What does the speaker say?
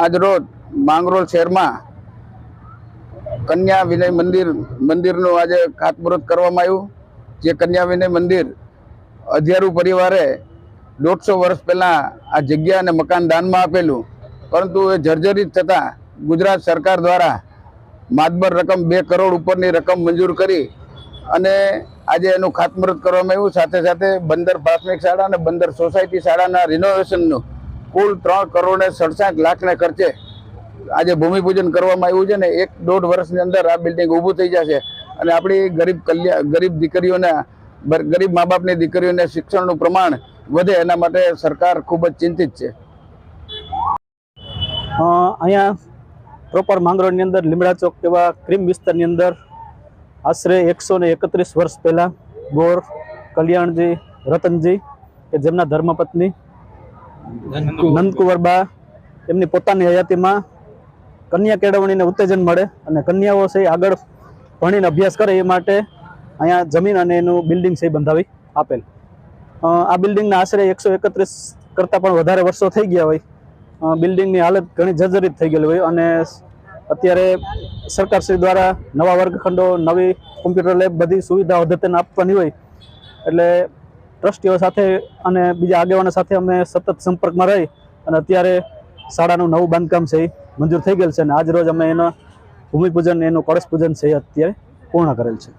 આજ રોજ માંગરોળ શહેરમાં કન્યા વિનય મંદિર, મંદિરનું આજે ખાતમુહૂર્ત કરવામાં આવ્યું, જે કન્યા વિનય મંદિર અધિયારુ પરિવારે દોઢસો વર્ષ પહેલાં આ જગ્યા અને મકાન દાનમાં આપેલું. પરંતુ એ જર્જરિત થતાં ગુજરાત સરકાર દ્વારા માતબર રકમ બે કરોડ ઉપરની રકમ મંજૂર કરી અને આજે એનું ખાતમુહૂર્ત કરવામાં આવ્યું. સાથે સાથે બંદર પ્રાથમિક શાળા અને બંદર સોસાયટી શાળાના રિનોવેશનનું કુલ ત્રણ કરોડ સડસઠ લાખના ખર્ચે આજે ભૂમિપૂજન કરવામાં આવ્યું છે ને એક દોઢ વર્ષની અંદર આ બિલ્ડિંગ ઊભું થઈ જશે. અને આપણી ગરીબ કલ્યાણ ગરીબ દીકરીઓને ગરીબ મા બાપની દીકરીઓને શિક્ષણનું પ્રમાણ વધે એના માટે સરકાર ખૂબ જ ચિંતિત છે. અહીંયા પ્રોપર માંગરોળની અંદર લીમડા ચોક એવા ક્રીમ વિસ્તારની અંદર આશરે એકસો એકત્રીસ વર્ષ પહેલાં ગોર કલ્યાણજી, રતનજી કે જેમના ધર્મપત્ની નંદકુંવરબા એમની પોતાની હયાતીમાં કન્યા કેળવણીને ઉત્તેજન મળે અને કન્યાઓ છે આગળ ભણીને અભ્યાસ કરે એ માટે અહીંયા જમીન અને એનું બિલ્ડિંગ છે બંધાવી આપેલ. આ બિલ્ડિંગના આશરે એકસો એકત્રીસ કરતાં પણ વધારે વર્ષો થઈ ગયા હોય. બિલ્ડિંગની હાલત ઘણી જર્જરિત થઈ ગયેલી હોય અને અત્યારે સરકારશ્રી દ્વારા નવા વર્ગખંડો, નવી કોમ્પ્યુટર લેબ બધી સુવિધાઓ અદ્યતન આપવાની હોય. એટલે ટ્રસ્ટીઓ સાથે અને બીજા આગેવાનો સાથે અમે સતત સંપર્કમાં રહી અને અત્યારે શાળાનું નવું બાંધકામ છે એ મંજૂર થઈ ગયેલ છે અને આજ રોજ અમે એના ભૂમિપૂજન, એનું કળશ પૂજન છે અત્યારે પૂર્ણ કરેલ છે.